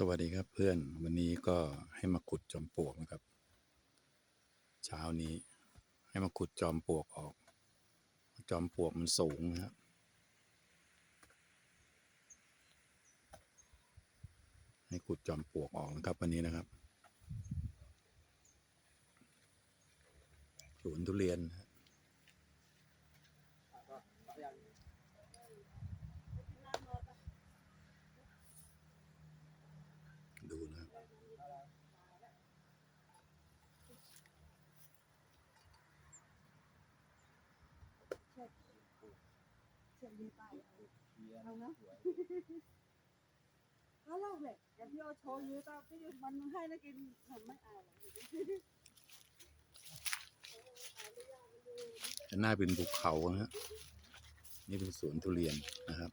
สวัสดีครับเพื่อนวันนี้ก็ให้มาขุดจอมปลวกนะครับ เช้านี้ให้มาขุดจอมปลวกออก จอมปลวกมันสูงนะครับ ให้ขุดจอมปลวกออกนะครับวันนี้นะครับสวนทุเรียนนะครับดูนะครับ ก็เล่าแหละแต่พี่เอาโชว์อยู่ตอนพี่มันให้แล้วกินผมไม่เอาด้านหน้าเป็นภูเขานะฮะนี่เป็นสวนทุเรียนนะครับ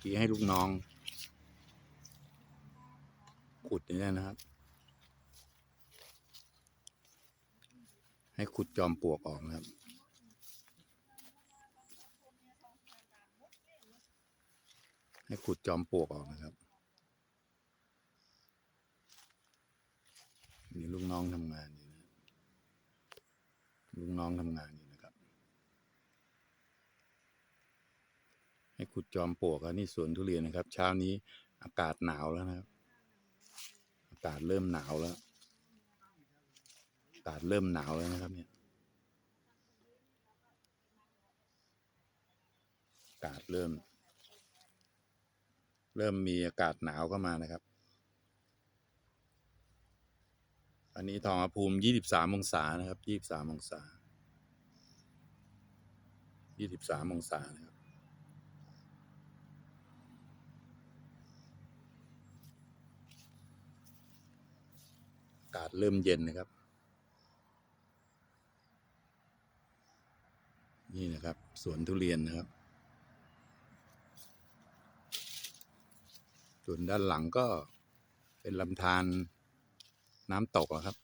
ที่ให้ลูกน้อง ขุดนี่นะครับ ให้ขุดจอมปลวกออกนะครับ ให้ขุดจอมปลวกออกนะครับมีลูกน้องทำงานอยู่นะลูกน้องทำงานอยู่นะครับ ให้ขุดจอมปลวกอันนี้สวนทุเรียนนะครับ เช้านี้อากาศหนาวแล้วนะครับ อากาศเริ่มหนาวแล้ว อากาศเริ่มหนาวแล้วนะครับ เนี่ยอากาศเริ่ม เริ่มมีอากาศหนาวเข้ามานะครับ อันนี้ทองอุณหภูมิ 23 องศานะครับ 23 องศา 23 องศานะครับ อากาศเริ่มเย็นนะครับ นี่นะครับ สวนทุเรียนนะครับ ส่วนด้านหลังก็เป็นลำธารน้ำตกอครับ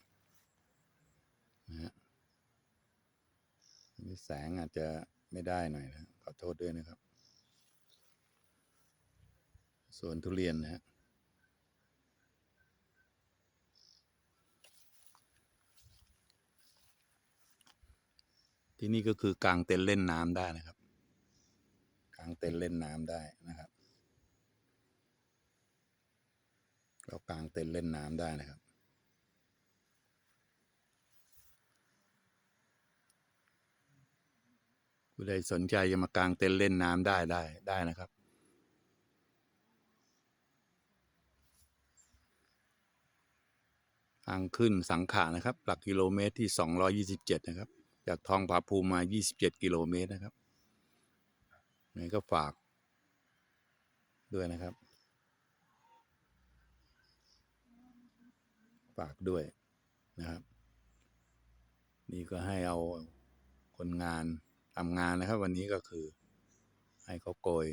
นะฮะแสงอาจจะไม่ได้หน่อยนะขอโทษด้วยนะครับสวนทุเรียนนะฮะที่นี่ก็คือกางเต็นท์เล่นน้ำได้นะครับ กางเต็นท์เล่นน้ำได้นะครับ เรากางเต็นท์เล่นน้ำได้นะครับ ผู้ใดสนใจจะมากางเต็นท์เล่นน้ำได้ได้ได้นะครับ ทางขึ้นสังขะนะครับ หลักกิโลเมตรที่ 227 นะครับ จากทองผาภูมิมา 27 กิโลเมตรนะครับนี่ก็ฝากด้วยนะครับ ฝากด้วยนะครับ นี่ก็ให้เอาคนงานทำงานนะครับ วันนี้ก็คือ ให้เขาโกย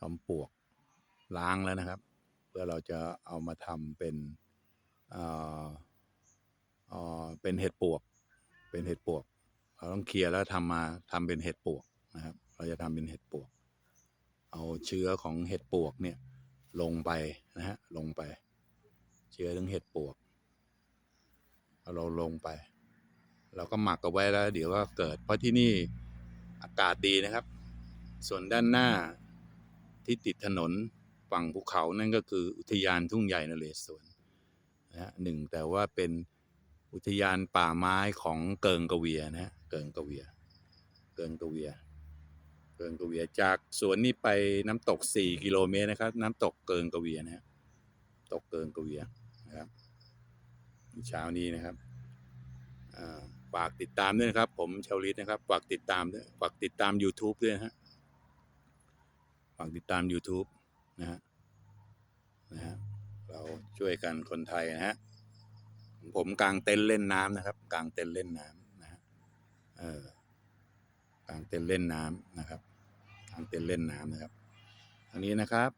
ทำปวกล้างแล้วนะครับ เพื่อเราจะเอามาทำเป็นเออเออเป็นเห็ดปวก เป็นเห็ดปวก เราต้องเคลียร์แล้วทำมาทำเป็นเห็ดปวกนะครับ เราจะทำเป็นเห็ดปวก เอาเชื้อของเห็ดปวกเนี่ย ลงไปนะฮะลงไป เชื้อถึงเห็ดปวกเราลงไป เราก็หมักเอาไว้แล้ว เดี๋ยวก็เกิด เพราะที่นี่อากาศดีนะครับ ส่วนด้านหน้าที่ติดถนนฝั่งภูเขานั่นก็คืออุทยานทุ่งใหญ่นเรศวรนะฮะหนึ่งแต่ว่าเป็นอุทยานป่าไม้ของเกิงกเวียนะฮะเกิงกเวีย เกิงกเวีย เกิงกะเวียจากสวนนี้ไปน้ำตก 4 กิโลเมตรนะครับ น้ำตกเกิงกะเวียนะฮะตกเกิงกะเวียนะครับเช้านี้นะครับฝากติดตามด้วยนะครับ ผมชาวลิตนะครับฝากติดตามด้วยฝากติดตาม YouTube ด้วยนะฮะฝากติดตาม YouTube นะฮะนะฮะเราช่วยกันคนไทยนะฮะผมกลางเต็นเล่นน้ำนะครับกลางเต็นเล่นน้ำนะฮะเออ กางเต็นท์เล่นน้ำนะครับกางเต็นท์เล่นน้ำนะครับอันนี้นะครับ